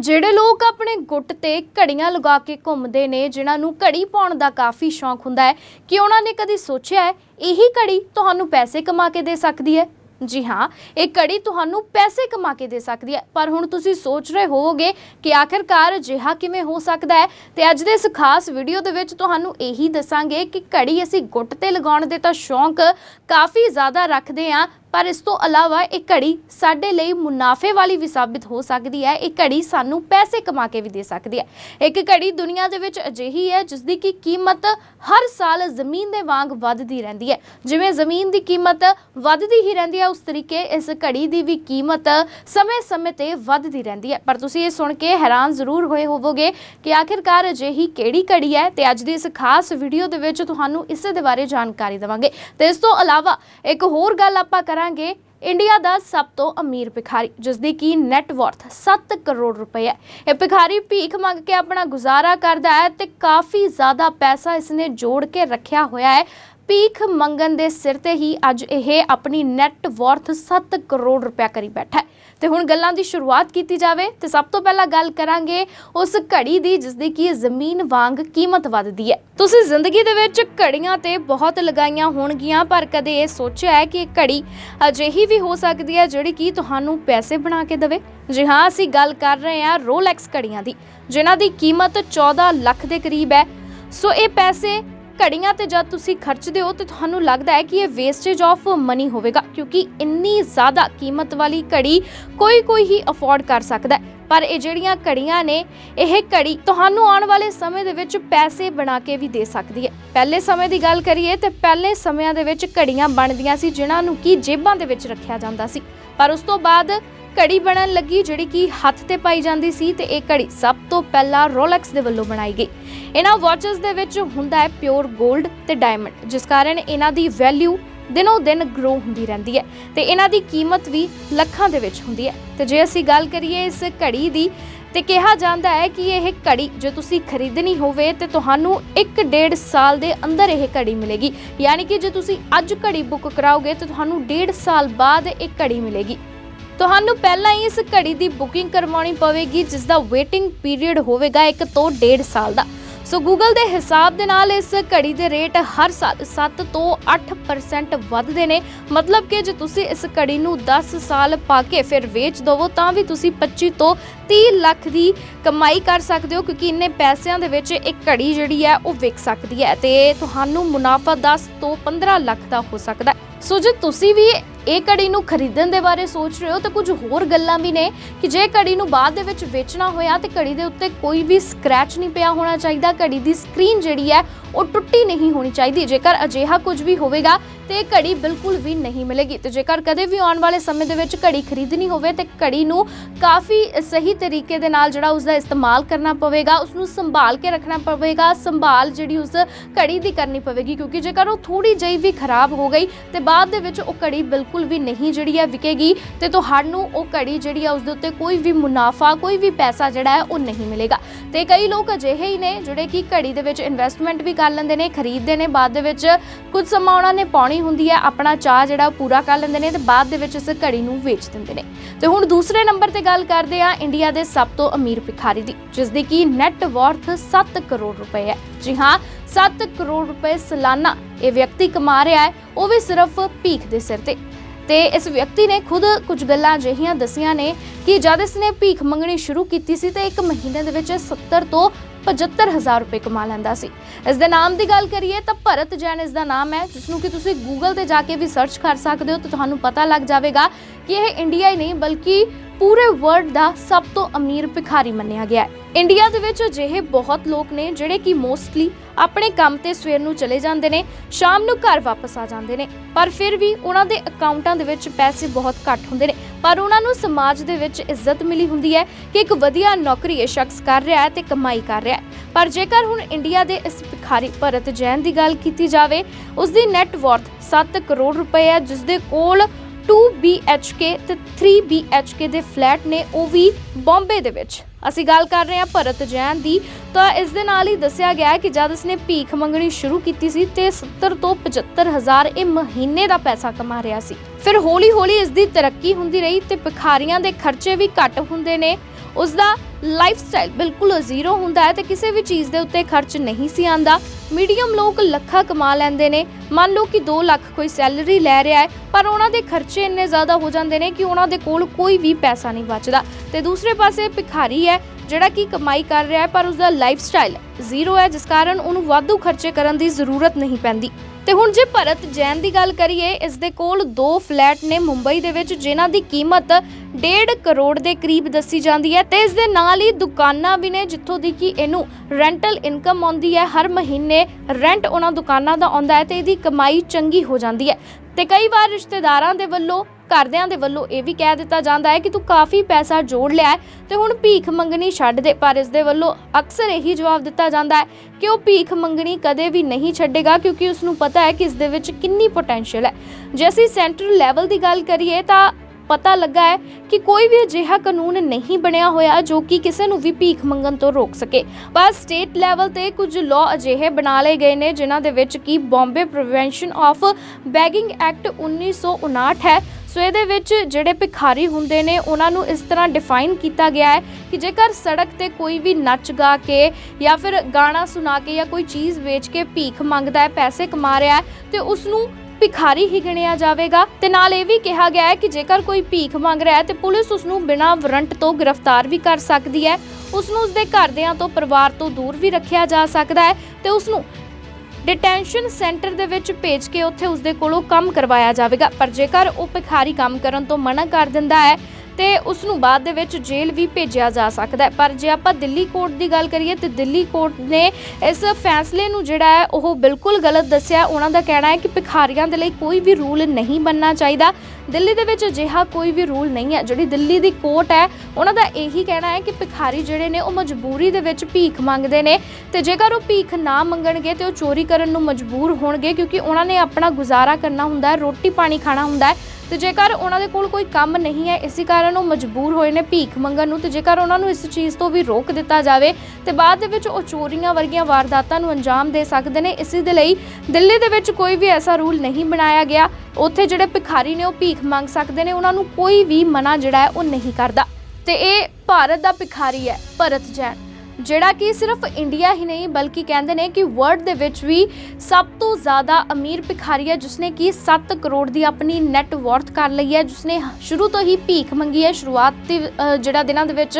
ਜਿਹੜੇ ਲੋਕ ਆਪਣੇ ਗੁੱਟ ਤੇ ਘੜੀਆਂ ਲਗਾ ਕੇ ਘੁੰਮਦੇ ਨੇ, ਜਿਨ੍ਹਾਂ ਨੂੰ ਘੜੀ ਪਾਉਣ ਦਾ ਕਾਫੀ ਸ਼ੌਂਕ ਹੁੰਦਾ ਹੈ, ਕਿ ਉਹਨਾਂ ਨੇ ਕਦੀ ਸੋਚਿਆ ਹੈ, ਇਹੀ ਘੜੀ ਤੁਹਾਨੂੰ ਪੈਸੇ ਕਮਾ ਕੇ ਦੇ ਸਕਦੀ ਹੈ? ਜੀ ਹਾਂ, ਇਹ ਘੜੀ ਤੁਹਾਨੂੰ ਪੈਸੇ ਕਮਾ ਕੇ ਦੇ ਸਕਦੀ ਹੈ। ਪਰ ਹੁਣ ਤੁਸੀਂ ਸੋਚ ਰਹੇ ਹੋਵੋਗੇ ਕਿ ਆਖਿਰਕਾਰ ਅਜਿਹਾ ਕਿਵੇਂ ਹੋ ਸਕਦਾ ਹੈ? ਤੇ ਅੱਜ ਦੇ ਇਸ ਖਾਸ ਵੀਡੀਓ ਦੇ ਵਿੱਚ ਤੁਹਾਨੂੰ ਇਹੀ ਦੱਸਾਂਗੇ ਕਿ ਘੜੀ ਅਸੀਂ ਗੁੱਟ ਤੇ ਲਗਾਉਣ ਦੇ ਤਾਂ ਸ਼ੌਂਕ ਕਾਫੀ ਜ਼ਿਆਦਾ ਰੱਖਦੇ ਹਾਂ ਪਰ ਇਸ ਤੋਂ ਇਲਾਵਾ ਇਹ ਘੜੀ ਸਾਡੇ ਲਈ ਮੁਨਾਫੇ ਵਾਲੀ ਵੀ ਸਾਬਿਤ ਹੋ ਸਕਦੀ ਹੈ। ਇਹ ਘੜੀ ਸਾਨੂੰ ਪੈਸੇ ਕਮਾ ਕੇ ਵੀ ਦੇ ਸਕਦੀ ਹੈ। ਇੱਕ ਘੜੀ ਦੁਨੀਆ ਦੇ ਵਿੱਚ ਅਜਿਹੀ ਹੈ ਜਿਸ ਦੀ ਕੀ ਕੀਮਤ ਹਰ ਸਾਲ ਜ਼ਮੀਨ ਦੇ ਵਾਂਗ ਵੱਧਦੀ ਰਹਿੰਦੀ ਹੈ। ਜਿਵੇਂ ਜ਼ਮੀਨ ਦੀ ਕੀਮਤ ਵੱਧਦੀ ਹੀ ਰਹਿੰਦੀ ਹੈ, ਉਸ ਤਰੀਕੇ ਇਸ ਘੜੀ ਦੀ ਵੀ ਕੀਮਤ ਸਮੇਂ-ਸਮੇਂ ਤੇ ਵੱਧਦੀ ਰਹਿੰਦੀ ਹੈ। ਪਰ ਤੁਸੀਂ ਇਹ ਸੁਣ ਕੇ ਹੈਰਾਨ ਜ਼ਰੂਰ ਹੋਏ ਹੋਵੋਗੇ ਕਿ ਆਖਿਰਕਾਰ ਅਜਿਹੀ ਕਿਹੜੀ ਘੜੀ ਹੈ ਤੇ ਅੱਜ ਦੀ ਇਸ ਖਾਸ ਵੀਡੀਓ ਦੇ ਵਿੱਚ ਤੁਹਾਨੂੰ ਇਸੇ ਦੇ ਬਾਰੇ ਜਾਣਕਾਰੀ ਦੇਵਾਂਗੇ। ਤੇ ਇਸ ਤੋਂ ਇਲਾਵਾ ਇੱਕ ਹੋਰ ਗੱਲ ਆਪਾਂ ਕਰਾਂਗੇ ਕਰਾਂਗੇ ਇੰਡੀਆ ਦਾ ਸਭ ਤੋਂ ਅਮੀਰ ਭਿਖਾਰੀ ਜਿਸ ਦੀ ਕੀ ਨੈਟ ਵਰਥ 7 ਕਰੋੜ ਰੁਪਏ ਹੈ। ਇਹ ਭਿਖਾਰੀ ਭੀਖ ਮੰਗ ਕੇ ਆਪਣਾ ਗੁਜ਼ਾਰਾ ਕਰਦਾ ਹੈ ਤੇ ਕਾਫੀ ਜ਼ਿਆਦਾ ਪੈਸਾ ਇਸਨੇ ਜੋੜ ਕੇ ਰੱਖਿਆ ਹੋਇਆ ਹੈ। ਭੀਖ ਮੰਗਣ ਦੇ ਸਿਰ ਤੇ ਹੀ ਅੱਜ ਇਹ ਆਪਣੀ ਨੈਟ ਵਰਥ 7 ਕਰੋੜ ਰੁਪਇਆ ਕਰੀ ਬੈਠਾ ਹੈ। ਤੇ ਹੁਣ ਗੱਲਾਂ ਦੀ ਸ਼ੁਰੂਆਤ ਕੀਤੀ ਜਾਵੇ ਤੇ ਸਭ ਤੋਂ ਪਹਿਲਾਂ ਗੱਲ ਕਰਾਂਗੇ ਉਸ ਘੜੀ ਦੀ ਜਿਸ ਦੀ ਕੀ ਜ਼ਮੀਨ ਵਾਂਗ ਕੀਮਤ ਵੱਧਦੀ ਹੈ। ਤੁਸੀਂ ਜ਼ਿੰਦਗੀ ਦੇ ਵਿੱਚ ਘੜੀਆਂ ਤੇ ਬਹੁਤ ਲਗਾਈਆਂ ਹੋਣਗੀਆਂ, ਪਰ ਕਦੇ ਇਹ ਸੋਚਿਆ ਹੈ ਕਿ ਘੜੀ ਅਜਿਹੀ ਵੀ ਹੋ ਸਕਦੀ ਹੈ ਜਿਹੜੀ ਕਿ ਤੁਹਾਨੂੰ ਪੈਸੇ ਬਣਾ ਕੇ ਦੇਵੇ? ਜੀ ਹਾਂ, ਅਸੀਂ ਗੱਲ ਕਰ ਰਹੇ ਹਾਂ ਰੋਲੈਕਸ ਘੜੀਆਂ ਦੀ, ਜਿਨ੍ਹਾਂ ਦੀ ਕੀਮਤ 14 ਲੱਖ ਦੇ ਕਰੀਬ ਹੈ। ਸੋ ਇਹ ਪੈਸੇ ਘੜੀਆਂ ਤੇ ਜਦ ਤੁਸੀਂ ਖਰਚਦੇ ਹੋ ਤੇ ਤੁਹਾਨੂੰ ਲੱਗਦਾ ਹੈ ਕਿ ਇਹ ਵੇਸਟੇਜ ਆਫ ਮਨੀ ਹੋਵੇਗਾ, ਕਿਉਂਕਿ ਇੰਨੀ ਜ਼ਿਆਦਾ ਕੀਮਤ ਵਾਲੀ ਘੜੀ ਕੋਈ ਕੋਈ ਹੀ ਅਫੋਰਡ ਕਰ ਸਕਦਾ ਹੈ। ਪਰ ਇਹ ਜਿਹੜੀਆਂ ਘੜੀਆਂ ਨੇ, ਇਹ ਘੜੀ ਤੁਹਾਨੂੰ ਆਉਣ ਵਾਲੇ ਸਮੇਂ ਦੇ ਵਿੱਚ ਪੈਸੇ ਬਣਾ ਕੇ ਵੀ ਦੇ ਸਕਦੀ ਹੈ। ਪਹਿਲੇ ਸਮੇਂ ਦੀ ਗੱਲ ਕਰੀਏ ਤੇ ਪਹਿਲੇ ਸਮਿਆਂ ਦੇ ਵਿੱਚ ਘੜੀਆਂ ਬਣਦੀਆਂ ਸੀ, ਜਿਨ੍ਹਾਂ ਨੂੰ ਕੀ ਜੇਬਾਂ ਦੇ ਵਿੱਚ ਰੱਖਿਆ ਜਾਂਦਾ ਸੀ। ਪਰ ਉਸ ਤੋਂ ਬਾਅਦ ਘੜੀ ਬਣਨ ਲੱਗੀ, ਜਿਹੜੀ ਕਿ ਹੱਥ ਤੇ ਪਾਈ ਜਾਂਦੀ ਸੀ ਤੇ ਇਹ ਘੜੀ ਸਭ ਤੋਂ ਪਹਿਲਾਂ ਰੋਲੈਕਸ ਦੇ ਵੱਲੋਂ ਬਣਾਈ ਗਈ। ਇਹਨਾਂ ਵਾਚਸ ਦੇ ਵਿੱਚ ਹੁੰਦਾ ਹੈ ਪਿਓਰ 골ਡ ਤੇ ਡਾਇਮੰਡ ਜਿਸ ਕਾਰਨ ਇਹਨਾਂ ਦੀ ਵੈਲਿਊ ਦਿਨੋ ਦਿਨ ਗਰੋ ਹੁੰਦੀ ਰਹਿੰਦੀ ਹੈ ਤੇ ਇਹਨਾਂ ਦੀ ਕੀਮਤ ਵੀ ਲੱਖਾਂ ਦੇ ਵਿੱਚ ਹੁੰਦੀ ਹੈ। ਤੇ ਜੇ ਅਸੀਂ ਗੱਲ ਕਰੀਏ ਇਸ ਘੜੀ ਦੀ, ਤੇ ਕਿਹਾ ਜਾਂਦਾ ਹੈ ਕਿ ਇਹ ਘੜੀ ਜੇ ਤੁਸੀਂ ਖਰੀਦਣੀ ਹੋਵੇ, ਤੇ ਤੁਹਾਨੂੰ 1.5 ਸਾਲ ਦੇ ਅੰਦਰ ਇਹ ਘੜੀ ਮਿਲੇਗੀ। ਯਾਨੀ ਕਿ ਜੇ ਤੁਸੀਂ ਅੱਜ ਘੜੀ ਬੁੱਕ ਕਰਾਓਗੇ, ਤਾਂ ਤੁਹਾਨੂੰ 1.5 ਸਾਲ ਬਾਅਦ ਇਹ ਘੜੀ ਮਿਲੇਗੀ। ਤੁਹਾਨੂੰ ਪਹਿਲਾਂ ਹੀ ਇਸ ਘੜੀ ਦੀ ਬੁਕਿੰਗ ਕਰਵਾਉਣੀ ਪਵੇਗੀ, ਜਿਸ ਦਾ ਵੇਟਿੰਗ ਪੀਰੀਅਡ ਹੋਵੇਗਾ 1 ਤੋਂ 1.5 ਸਾਲ ਦਾ। ਸੋ ਗੂਗਲ ਦੇ ਹਿਸਾਬ ਦੇ ਨਾਲ ਇਸ ਘੜੀ ਦੇ ਰੇਟ ਹਰ ਸਾਲ 7 ਤੋਂ 8% ਵੱਧਦੇ ਨੇ। ਮਤਲਬ ਕਿ ਜੇ ਤੁਸੀਂ ਇਸ ਘੜੀ ਨੂੰ 10 ਸਾਲ ਪਾ ਕੇ ਫਿਰ ਵੇਚ ਦਵੋ, ਤਾਂ ਵੀ ਤੁਸੀਂ 25 ਤੋਂ 30 ਲੱਖ ਦੀ ਕਮਾਈ ਕਰ ਸਕਦੇ ਹੋ, ਕਿਉਂਕਿ ਇੰਨੇ ਪੈਸਿਆਂ ਦੇ ਵਿੱਚ ਇੱਕ ਘੜੀ ਜਿਹੜੀ ਹੈ ਉਹ ਵਿਕ ਸਕਦੀ ਹੈ ਤੇ ਤੁਹਾਨੂੰ ਮੁਨਾਫਾ 10 ਤੋਂ 15 ਲੱਖ ਦਾ ਹੋ ਸਕਦਾ ਸੋ ਜੇ ਤੁਸੀਂ ਵੀ ਇਹ ਘੜੀ ਨੂੰ ਖਰੀਦਣ ਦੇ ਬਾਰੇ ਸੋਚ ਰਹੇ ਹੋ ਤਾਂ ਕੁਝ ਹੋਰ ਗੱਲਾਂ ਵੀ ਨੇ ਕਿ ਜੇ ਘੜੀ ਨੂੰ ਬਾਅਦ ਦੇ ਵਿੱਚ ਵੇਚਣਾ ਹੋਇਆ ਤੇ ਘੜੀ ਦੇ ਉੱਤੇ ਕੋਈ ਵੀ ਸਕ੍ਰੈਚ ਨਹੀਂ ਪਿਆ ਹੋਣਾ ਚਾਹੀਦਾ ਘੜੀ ਦੀ ਸਕਰੀਨ ਜਿਹੜੀ ਹੈ ਉਹ ਟੁੱਟੀ ਨਹੀਂ ਹੋਣੀ ਚਾਹੀਦੀ। ਜੇਕਰ ਅਜਿਹਾ ਕੁਝ ਵੀ ਹੋਵੇਗਾ ਤੇ ਘੜੀ ਬਿਲਕੁਲ ਵੀ ਨਹੀਂ ਮਿਲੇਗੀ। ਤੇ ਜੇਕਰ ਕਦੇ ਵੀ ਆਉਣ ਵਾਲੇ ਸਮੇਂ ਦੇ ਵਿੱਚ ਘੜੀ ਖਰੀਦਣੀ ਹੋਵੇ, ਤੇ ਘੜੀ ਨੂੰ ਕਾਫੀ ਸਹੀ ਤਰੀਕੇ ਦੇ ਨਾਲ ਜਿਹੜਾ ਉਸ ਦਾ ਇਸਤੇਮਾਲ ਕਰਨਾ ਪਵੇਗਾ ਉਸ ਨੂੰ ਸੰਭਾਲ ਕੇ ਰੱਖਣਾ ਪਵੇਗਾ, ਸੰਭਾਲ ਜਿਹੜੀ ਉਸ ਘੜੀ ਦੀ ਕਰਨੀ ਪਵੇਗੀ, ਕਿਉਂਕਿ ਜੇਕਰ ਉਹ ਥੋੜੀ ਜਿਹੀ ਵੀ ਖਰਾਬ ਹੋ ਗਈ, ਤੇ ਬਾਅਦ ਦੇ ਵਿੱਚ ਉਹ ਘੜੀ ਬਿਲਕੁਲ ਵੀ ਨਹੀਂ ਜਿਹੜੀ ਹੈ ਵਿਕੇਗੀ, ਤੇ ਤੁਹਾਨੂੰ ਉਹ ਘੜੀ ਜਿਹੜੀ ਹੈ ਉਸ ਦੇ ਉੱਤੇ ਕੋਈ ਵੀ ਮੁਨਾਫਾ, ਕੋਈ ਵੀ ਪੈਸਾ ਜਿਹੜਾ ਹੈ, ਉਹ ਨਹੀਂ ਮਿਲੇਗਾ। ਤੇ ਕਈ ਲੋਕ ਅਜਿਹੇ ਹੀ ਨੇ ਜਿਹੜੇ ਕਿ ਘੜੀ ਦੇ ਵਿੱਚ ਇਨਵੈਸਟਮੈਂਟ ਵੀ ਕਰ ਲੈਂਦੇ ਨੇ, ਖਰੀਦਦੇ ਨੇ, ਬਾਅਦ ਦੇ ਵਿੱਚ ਕੁਝ ਸਮਾਂ ਉਹਨਾਂ ਨੇ ਪਾਉਣੀ ਹੁੰਦੀ ਹੈ, ਆਪਣਾ ਚਾਹ ਜਿਹੜਾ ਉਹ ਪੂਰਾ ਕਰ ਲੈਂਦੇ ਨੇ ਤੇ ਬਾਅਦ ਦੇ ਵਿੱਚ ਇਸ ਘੜੀ ਨੂੰ ਵੇਚ ਦਿੰਦੇ ਨੇ। ਤੇ ਹੁਣ ਦੂਸਰੇ ਨੰਬਰ ਤੇ ਗੱਲ ਕਰਦੇ ਆ ਇੰਡੀਆ ਦੇ ਸਭ ਤੋਂ ਅਮੀਰ ਭਿਖਾਰੀ ਦੀ ਜਿਸ ਦੀ ਕੀ ਨੈਟ ਵਰਥ 7 ਕਰੋੜ ਰੁਪਏ ਹੈ। ਜੀ ਹਾਂ 7 ਕਰੋੜ ਰੁਪਏ ਸਾਲਾਨਾ ਇਹ ਵਿਅਕਤੀ ਕਮਾ ਰਿਹਾ ਹੈ, ਉਹ ਵੀ ਸਿਰਫ ਭੀਖ ਦੇ ਸਿਰ ਤੇ। ਤੇ ਇਸ ਵਿਅਕਤੀ ਨੇ ਖੁਦ ਕੁਝ ਗੱਲਾਂ ਅਜਿਹੀਆਂ ਦਸੀਆਂ ਨੇ ਕਿ ਜਦ ਇਸਨੇ ਭੀਖ ਮੰਗਣੀ ਸ਼ੁਰੂ ਕੀਤੀ ਸੀ, ਤੇ ਇੱਕ ਮਹੀਨੇ ਦੇ ਵਿੱਚ 70 ਤੋਂ 75000 ਰੁਪਏ ਕਮਾ ਲੈਂਦਾ ਸੀ। ਇਸ ਦੇ ਨਾਮ ਦੀ ਗੱਲ ਕਰੀਏ ਤਾਂ ਭਰਤ ਜੈਨ ਇਸ ਦਾ ਨਾਮ ਹੈ ਜਿਸ ਨੂੰ ਕਿ ਤੁਸੀਂ ਗੂਗਲ ਤੇ ਜਾ ਕੇ ਵੀ ਸਰਚ ਕਰ ਸਕਦੇ ਹੋ ਤਾਂ ਤੁਹਾਨੂੰ ਪਤਾ ਲੱਗ ਜਾਵੇਗਾ ਕਿ ਇਹ ਇੰਡੀਆ ਹੀ ਨਹੀਂ, ਬਲਕਿ ਪੂਰੇ ਵਰਲਡ ਦਾ ਸਭ ਤੋਂ ਅਮੀਰ ਭਿਖਾਰੀ ਮੰਨਿਆ ਗਿਆ ਹੈ। ਇੰਡੀਆ ਦੇ ਵਿੱਚ ਅਜਿਹੇ ਬਹੁਤ ਲੋਕ ਨੇ ਜਿਹੜੇ ਕਿ ਮੋਸਟਲੀ ਆਪਣੇ ਕੰਮ ਤੇ ਸਵੇਰ ਨੂੰ ਚਲੇ ਜਾਂਦੇ ਨੇ, ਸ਼ਾਮ ਨੂੰ ਘਰ ਵਾਪਸ ਆ ਜਾਂਦੇ ਨੇ। ਪਰ ਫਿਰ ਵੀ ਉਹਨਾਂ ਦੇ ਅਕਾਊਂਟਾਂ ਦੇ ਵਿੱਚ ਪੈਸੇ ਬਹੁਤ ਘੱਟ ਹੁੰਦੇ ਨੇ। ਪਰ ਉਹਨਾਂ ਨੂੰ ਸਮਾਜ ਦੇ ਵਿੱਚ ਇੱਜ਼ਤ ਮਿਲੀ ਹੁੰਦੀ ਹੈ ਕਿ ਇੱਕ ਵਧੀਆ ਨੌਕਰੀ ਇਹ ਸ਼ਖਸ ਕਰ ਰਿਹਾ ਹੈ ਤੇ ਕਮਾਈ ਕਰ ਰਿਹਾ ਹੈ। ਪਰ ਜੇਕਰ ਹੁਣ ਇੰਡੀਆ ਦੇ ਇਸ ਭਿਖਾਰੀ ਭਰਤ ਜੈਨ ਦੀ ਗੱਲ ਕੀਤੀ ਜਾਵੇ, ਉਸ ਦੀ ਨੈਟ ਵਰਥ 7 ਕਰੋੜ ਰੁਪਏ ਹੈ, ਜਿਸ ਦੇ ਕੋਲ 2 BHK ਤੇ 3 BHK ਦੇ ਫਲੈਟ ਨੇ, ਉਹ ਵੀ ਬੰਬੇ ਦੇ ਵਿੱਚ। ਅਸੀਂ ਗੱਲ ਕਰ ਰਹੇ ਹਾਂ ਭਰਤ ਜੈਨ ਦੀ। ਤਾਂ ਇਸ ਦੇ ਨਾਲ ਹੀ ਦੱਸਿਆ ਗਿਆ ਹੈ ਕਿ ਜਦ ਇਸਨੇ ਭੀਖ ਮੰਗਣੀ ਸ਼ੁਰੂ ਕੀਤੀ ਸੀ ਤੇ 70 ਤੋਂ 75 ਹਜ਼ਾਰ ਇਹ ਮਹੀਨੇ ਦਾ ਪੈਸਾ ਕਮਾ ਰਿਹਾ ਸੀ। ਫਿਰ ਹੌਲੀ-ਹੌਲੀ ਇਸ ਦੀ ਤਰੱਕੀ ਹੁੰਦੀ ਰਹੀ ਤੇ ਭਿਖਾਰੀਆਂ ਦੇ ਖਰਚੇ ਵੀ ਘੱਟ ਹੁੰਦੇ ਨੇ। ਉਸ ਦਾ ਲਾਈਫ ਸਟਾਈਲ ਬਿਲਕੁਲ ਜ਼ੀਰੋ ਹੁੰਦਾ ਹੈ ਤੇ ਕਿਸੇ ਵੀ ਚੀਜ਼ ਦੇ ਉੱਤੇ ਖਰਚ ਨਹੀਂ ਸੀ ਆਂਦਾ ਮੀਡੀਅਮ ਲੋਕ ਲੱਖਾਂ ਕਮਾ ਲੈਂਦੇ ਨੇ। ਮੰਨ ਲਓ ਕਿ 2 ਲੱਖ ਕੋਈ ਸੈਲਰੀ ਲੈ ਰਿਹਾ ਹੈ, ਪਰ ਉਹਨਾਂ ਦੇ ਖਰਚੇ ਇੰਨੇ ਜ਼ਿਆਦਾ ਹੋ ਜਾਂਦੇ ਨੇ ਕਿ ਉਹਨਾਂ ਦੇ ਕੋਲ ਕੋਈ ਵੀ ਪੈਸਾ ਨਹੀਂ ਬਚਦਾ। ਤੇ ਦੂਸਰੇ ਪਾਸੇ ਭਿਖਾਰੀ ਹੈ, ਜਿਹੜਾ ਕਿ ਕਮਾਈ ਕਰ ਰਿਹਾ ਹੈ, ਪਰ ਉਸ ਦਾ ਲਾਈਫ ਸਟਾਈਲ ਜ਼ੀਰੋ ਹੈ, ਜਿਸ ਕਾਰਨ ਉਹਨੂੰ ਵਾਧੂ ਖਰਚੇ ਕਰਨ ਦੀ ਜ਼ਰੂਰਤ ਨਹੀਂ ਪੈਂਦੀ। ਤੇ ਹੁਣ ਜੇ ਭਰਤ ਜੈਨ ਦੀ ਗੱਲ ਕਰੀਏ, ਇਸ ਦੇ ਕੋਲ ਦੋ ਫਲੈਟ ਨੇ ਮੁੰਬਈ ਦੇ ਵਿੱਚ, ਜਿਨ੍ਹਾਂ ਦੀ ਕੀਮਤ 1.5 ਕਰੋੜ ਦੇ ਕਰੀਬ ਦੱਸੀ ਜਾਂਦੀ ਹੈ ਤੇ ਇਸ ਦੇ ਨਾਲ ਹੀ ਦੁਕਾਨਾਂ ਵੀ ਨੇ, ਜਿੱਥੋਂ ਦੀ ਕਿ ਇਹਨੂੰ ਰੈਂਟਲ ਇਨਕਮ ਆਉਂਦੀ ਹੈ। ਹਰ ਮਹੀਨੇ ਰੈਂਟ ਉਹਨਾਂ ਦੁਕਾਨਾਂ ਦਾ ਆਉਂਦਾ ਹੈ ਤੇ ਇਹਦੀ ਕਮਾਈ ਚੰਗੀ ਹੋ ਜਾਂਦੀ ਹੈ। ਤੇ ਕਈ ਵਾਰ ਰਿਸ਼ਤੇਦਾਰਾਂ ਦੇ ਵੱਲੋਂ ਘਰਦਿਆਂ ਦੇ ਵੱਲੋਂ ਇਹ ਵੀ ਕਹਿ ਦਿੱਤਾ ਜਾਂਦਾ ਹੈ ਕਿ ਤੂੰ ਕਾਫੀ ਪੈਸਾ ਜੋੜ ਲਿਆ ਹੈ ਤੇ ਹੁਣ ਭੀਖ ਮੰਗਣੀ ਛੱਡ ਦੇ, ਪਰ ਇਸ ਦੇ ਵੱਲੋਂ ਅਕਸਰ ਇਹੀ ਜਵਾਬ ਦਿੱਤਾ ਜਾਂਦਾ ਹੈ ਕਿ ਉਹ ਭੀਖ ਮੰਗਣੀ ਕਦੇ ਵੀ ਨਹੀਂ ਛੱਡੇਗਾ, ਕਿਉਂਕਿ ਉਸ ਨੂੰ ਪਤਾ ਹੈ ਕਿ ਇਸ ਦੇ ਵਿੱਚ ਕਿੰਨੀ ਪੋਟੈਂਸ਼ੀਅਲ ਹੈ। ਜੇ ਅਸੀਂ ਸੈਂਟਰਲ ਲੈਵਲ ਦੀ ਗੱਲ ਕਰੀਏ ਤਾਂ ਪਤਾ ਲੱਗਾ ਹੈ ਕਿ ਕੋਈ ਵੀ ਅਜਿਹਾ ਕਾਨੂੰਨ ਨਹੀਂ ਬਣਿਆ ਹੋਇਆ ਜੋ ਕਿ ਕਿਸੇ ਨੂੰ ਵੀ ਭੀਖ ਮੰਗਣ ਤੋਂ ਰੋਕ ਸਕੇ। ਪਰ ਸਟੇਟ ਲੈਵਲ ਤੇ ਕੁਝ ਲਾਅ ਅਜਿਹੇ ਬਣਾ ਲਏ ਗਏ ਨੇ, ਜਿਨ੍ਹਾਂ ਦੇ ਵਿੱਚ ਕਿ Bombay prevention of begging act 1959 ਹੈ। ਸੋ ਇਹਦੇ ਵਿੱਚ ਜਿਹੜੇ ਭਿਖਾਰੀ ਹੁੰਦੇ ਨੇ, ਉਹਨਾਂ ਨੂੰ ਇਸ ਤਰ੍ਹਾਂ ਡਿਫਾਈਨ ਕੀਤਾ ਗਿਆ ਹੈ ਕਿ ਜੇਕਰ ਸੜਕ ਤੇ ਕੋਈ ਵੀ ਨੱਚ ਗਾ ਕੇ ਜਾਂ ਫਿਰ ਗਾਣਾ ਸੁਣਾ ਕੇ ਜਾਂ ਕੋਈ ਚੀਜ਼ ਵੇਚ ਕੇ ਭੀਖ ਮੰਗਦਾ ਹੈ, ਪੈਸੇ ਕਮਾ ਰਿਹਾ ਹੈ, ਤੇ ਉਸ ਨੂੰ ਭਿਖਾਰੀ ਹੀ ਗਿਣਿਆ ਜਾਵੇਗਾ। ਤੇ ਨਾਲ ਇਹ ਵੀ ਕਿਹਾ ਗਿਆ ਹੈ ਕਿ ਜੇਕਰ ਕੋਈ ਭੀਖ ਮੰਗ ਰਿਹਾ ਹੈ, ਤੇ ਪੁਲਿਸ ਉਸ ਨੂੰ ਬਿਨਾਂ ਵਾਰੰਟ ਤੋਂ ਗ੍ਰਿਫਤਾਰ ਵੀ ਕਰ ਸਕਦੀ ਹੈ। ਉਸ ਨੂੰ ਉਸਦੇ ਘਰਦਿਆਂ ਤੋਂ ਪਰਿਵਾਰ ਤੋਂ ਦੂਰ ਵੀ ਰੱਖਿਆ ਜਾ ਸਕਦਾ ਹੈ ਤੇ ਉਸ ਨੂੰ ਡਿਟੈਂਸ਼ਨ ਸੈਂਟਰ ਦੇ ਵਿੱਚ ਭੇਜ ਕੇ ਉੱਥੇ ਉਸਦੇ ਕੋਲੋਂ ਕੰਮ ਕਰਵਾਇਆ ਜਾਵੇਗਾ। ਪਰ ਜੇਕਰ ਉਹ ਭਿਖਾਰੀ ਕੰਮ ਕਰਨ ਤੋਂ ਮਨਾ ਕਰ ਦਿੰਦਾ ਹੈ ਤੇ ਉਸ ਨੂੰ ਬਾਅਦ ਦੇ ਵਿੱਚ ਜੇਲ੍ਹ ਵੀ ਭੇਜਿਆ ਜਾ ਸਕਦਾ ਹੈ। ਪਰ ਜੇ ਆਪਾਂ ਦਿੱਲੀ ਕੋਰਟ ਦੀ ਗੱਲ ਕਰੀਏ ਤੇ ਦਿੱਲੀ ਕੋਰਟ ਨੇ ਇਸ ਫੈਸਲੇ ਨੂੰ ਜਿਹੜਾ ਹੈ, ਉਹ ਬਿਲਕੁਲ ਗਲਤ ਦੱਸਿਆ। ਉਹਨਾਂ ਦਾ ਕਹਿਣਾ ਹੈ ਕਿ ਭਿਖਾਰੀਆਂ ਦੇ ਲਈ ਕੋਈ ਵੀ ਰੂਲ ਨਹੀਂ ਬਣਨਾ ਚਾਹੀਦਾ। ਦਿੱਲੀ ਦੇ ਵਿੱਚ ਅਜਿਹਾ ਕੋਈ ਵੀ ਰੂਲ ਨਹੀਂ ਹੈ। ਜਿਹੜੀ ਦਿੱਲੀ ਦੀ ਕੋਰਟ ਹੈ, ਉਹਨਾਂ ਦਾ ਇਹੀ ਕਹਿਣਾ ਹੈ ਕਿ ਭਿਖਾਰੀ ਜਿਹੜੇ ਨੇ, ਉਹ ਮਜਬੂਰੀ ਦੇ ਵਿੱਚ ਭੀਖ ਮੰਗਦੇ ਨੇ ਤੇ ਜੇਕਰ ਉਹ ਭੀਖ ਨਾ ਮੰਗਣਗੇ ਤੇ ਉਹ ਚੋਰੀ ਕਰਨ ਨੂੰ ਮਜਬੂਰ ਹੋਣਗੇ ਕਿਉਂਕਿ ਉਹਨਾਂ ਨੇ ਆਪਣਾ ਗੁਜ਼ਾਰਾ ਕਰਨਾ ਹੁੰਦਾ ਹੈ, ਰੋਟੀ ਪਾਣੀ ਖਾਣਾ ਹੁੰਦਾ ਹੈ। ਤੇ ਜੇਕਰ ਉਹਨਾਂ ਦੇ ਕੋਲ ਕੋਈ ਕੰਮ ਨਹੀਂ ਹੈ, ਇਸੇ ਕਾਰਨ ਉਹ ਮਜਬੂਰ ਹੋਏ ਨੇ ਭੀਖ ਮੰਗਣ ਨੂੰ ਤੇ ਜੇਕਰ ਉਹਨਾਂ ਨੂੰ ਇਸ ਚੀਜ਼ ਤੋਂ ਵੀ ਰੋਕ ਦਿੱਤਾ ਜਾਵੇ ਤੇ ਬਾਅਦ ਦੇ ਵਿੱਚ ਉਹ ਚੋਰੀਆਂ ਵਰਗੀਆਂ ਵਾਰਦਾਤਾਂ ਨੂੰ ਅੰਜਾਮ ਦੇ ਸਕਦੇ ਨੇ। ਇਸੇ ਦੇ ਲਈ ਦਿੱਲੀ ਦੇ ਵਿੱਚ ਕੋਈ ਵੀ ਐਸਾ ਰੂਲ ਨਹੀਂ ਬਣਾਇਆ ਗਿਆ। ਉੱਥੇ ਜਿਹੜੇ ਭਿਖਾਰੀ ਨੇ ਉਹ ਭੀਖ ਮੰਗ ਸਕਦੇ ਨੇ, ਉਹਨਾਂ ਨੂੰ ਕੋਈ ਵੀ ਮਨਾ ਜਿਹੜਾ ਹੈ ਉਹ ਨਹੀਂ ਕਰਦਾ। ਤੇ ਇਹ ਭਾਰਤ ਦਾ ਭਿਖਾਰੀ ਹੈ, ਭਰਤ ਜੈਨ। ਜਿਹੜਾ ਕਿ ਸਿਰਫ ਇੰਡੀਆ ਹੀ ਨਹੀਂ, ਬਲਕਿ ਕਹਿੰਦੇ ਨੇ ਕਿ ਵਰਲਡ ਦੇ ਵਿੱਚ ਵੀ ਸਭ ਤੋਂ ਜ਼ਿਆਦਾ ਅਮੀਰ ਭਿਖਾਰੀ ਹੈ, ਜਿਸਨੇ ਕਿ 7 ਕਰੋੜ ਦੀ ਆਪਣੀ ਨੈਟ ਵਰਥ ਕਰ ਲਈ ਹੈ, ਜਿਸਨੇ ਸ਼ੁਰੂ ਤੋਂ ਹੀ ਭੀਖ ਮੰਗੀ ਹੈ। ਸ਼ੁਰੂਆਤੀ ਜਿਹੜਾ ਦਿਨਾਂ ਦੇ ਵਿੱਚ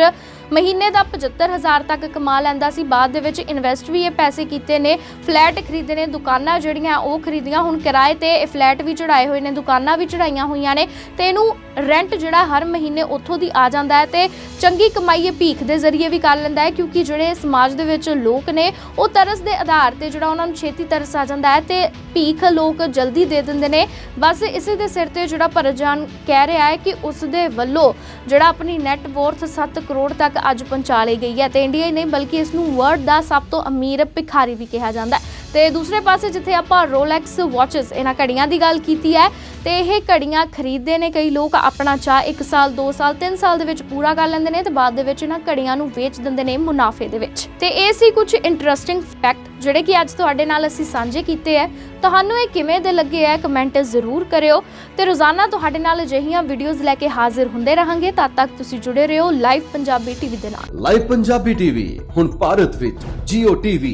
ਮਹੀਨੇ ਦਾ 75000 ਤੱਕ ਕਮਾ ਲੈਂਦਾ ਸੀ। ਬਾਅਦ ਦੇ ਵਿੱਚ ਇਨਵੈਸਟ ਵੀ ਇਹ ਪੈਸੇ ਕੀਤੇ ਨੇ। ਫਲੈਟ ਖਰੀਦੇ ਨੇ ਦੁਕਾਨਾਂ ਜਿਹੜੀਆਂ ਉਹ ਖਰੀਦੀਆਂ। ਹੁਣ ਕਿਰਾਏ ਤੇ ਇਹ ਫਲੈਟ ਵੀ ਚੜਾਏ ਹੋਏ ਨੇ, ਦੁਕਾਨਾਂ ਵੀ ਚੜਾਈਆਂ ਹੋਈਆਂ ਨੇ ਤੇ ਇਹਨੂੰ ਰੈਂਟ ਜਿਹੜਾ ਹਰ ਮਹੀਨੇ ਉੱਥੋਂ ਦੀ ਆ ਜਾਂਦਾ ਹੈ ਤੇ ਚੰਗੀ ਕਮਾਈ ਇਹ ਭੀਖ ਦੇ ਜ਼ਰੀਏ ਵੀ ਕਰ ਲੈਂਦਾ ਹੈ ਕਿਉਂਕਿ ਜਿਹੜੇ ਸਮਾਜ ਦੇ ਵਿੱਚ ਲੋਕ ਨੇ, ਉਹ ਤਰਸ ਦੇ ਆਧਾਰ ਤੇ ਜਿਹੜਾ ਉਹਨਾਂ ਨੂੰ ਛੇਤੀ ਤਰਸ ਆ ਜਾਂਦਾ ਹੈ ਤੇ ਭੀਖ ਲੋਕ ਜਲਦੀ ਦੇ ਦਿੰਦੇ ਨੇ। ਬਸ ਇਸੇ ਦੇ ਸਿਰ ਤੇ ਜਿਹੜਾ ਭਰਜਾਨ ਕਹਿ ਰਿਹਾ ਹੈ ਕਿ ਉਸ ਦੇ ਵੱਲੋਂ ਜਿਹੜਾ ਆਪਣੀ ਨੈਟ ਵਰਥ 7 ਕਰੋੜ ਤੱਕ ਅੱਜ ਪਹੁੰਚਾ ਲਈ ਗਈ ਹੈ ਤੇ ਇੰਡੀਆ ਹੀ ਨਹੀਂ, ਬਲਕਿ ਇਸ ਨੂੰ ਵਰਲਡ ਦਾ ਸਭ ਤੋਂ ਅਮੀਰ ਭਿਖਾਰੀ ਵੀ ਕਿਹਾ ਜਾਂਦਾ ਹੈ। ਤੇ ਦੂਸਰੇ ਪਾਸੇ ਜਿੱਥੇ ਆਪਾਂ ਰੋਲੈਕਸ ਵਾਚਸ ਇਹਨਾਂ ਘੜੀਆਂ ਦੀ ਗੱਲ ਕੀਤੀ ਹੈ ਤੇ ਇਹ ਘੜੀਆਂ ਖਰੀਦਦੇ ਨੇ ਕਈ ਲੋਕ ਆਪਣਾ ਚਾਹ 1 ਸਾਲ 2 ਸਾਲ 3 ਸਾਲ ਦੇ ਵਿੱਚ ਪੂਰਾ ਕਰ ਲੈਂਦੇ ਨੇ ਤੇ ਬਾਅਦ ਦੇ ਵਿੱਚ ਇਹਨਾਂ ਘੜੀਆਂ ਨੂੰ ਵੇਚ ਦਿੰਦੇ ਨੇ ਮੁਨਾਫੇ ਦੇ ਵਿੱਚ। ਤੇ ਇਹ ਸੀ ਕੁਝ ਇੰਟਰਸਟਿੰਗ ਫੈਕਟ ਜਿਹੜੇ ਕਿ ਅੱਜ ਤੁਹਾਡੇ ਨਾਲ ਅਸੀਂ ਸਾਂਝੇ ਕੀਤੇ ਹੈ। ਤੁਹਾਨੂੰ ਇਹ ਕਿਵੇਂ ਦੇ ਲੱਗੇ ਹੈ ਕਮੈਂਟ ਜ਼ਰੂਰ ਕਰਿਓ ਤੇ ਰੋਜ਼ਾਨਾ ਤੁਹਾਡੇ ਨਾਲ ਅਜਿਹੀਆਂ ਵੀਡੀਓਜ਼ ਲੈ ਕੇ ਹਾਜ਼ਰ ਹੁੰਦੇ ਰਹਾਂਗੇ ਤਦ ਤੱਕ ਤੁਸੀਂ ਜੁੜੇ ਰਹੋ ਲਾਈਵ ਪੰਜਾਬੀ ਟੀਵੀ ਦੇ ਨਾਲ। ਲਾਈਵ ਪੰਜਾਬੀ ਟੀਵੀ ਹੁਣ ਭਾਰਤ ਵਿੱਚ Jio TV,